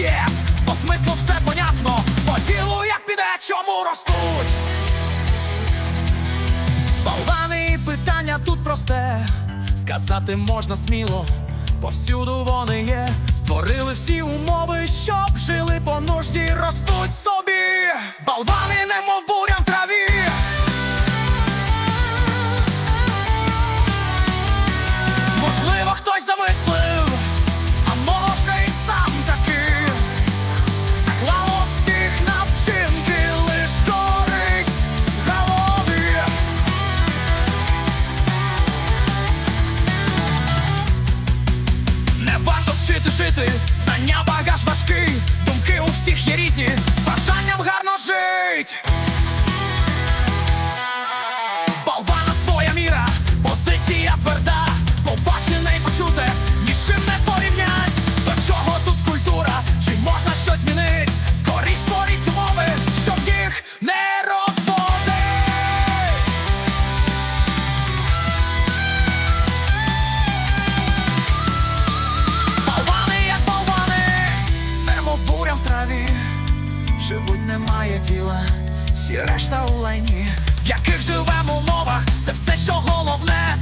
є, по смислу все понятно, по ділу як піде, чому ростуть. Болвани питання тут просте, сказати можна сміло, повсюду вони є, створили всі умови, щоб жили по нужді, ростуть собі, болвани немов буря в траві. Можливо, хтось замислив вчити жити, знання багаж важкий, думки у всіх є різні, з бажанням гарно жить. Живуть, немає діла, всі решта у лайні, в яких живемо умовах, це все, що головне,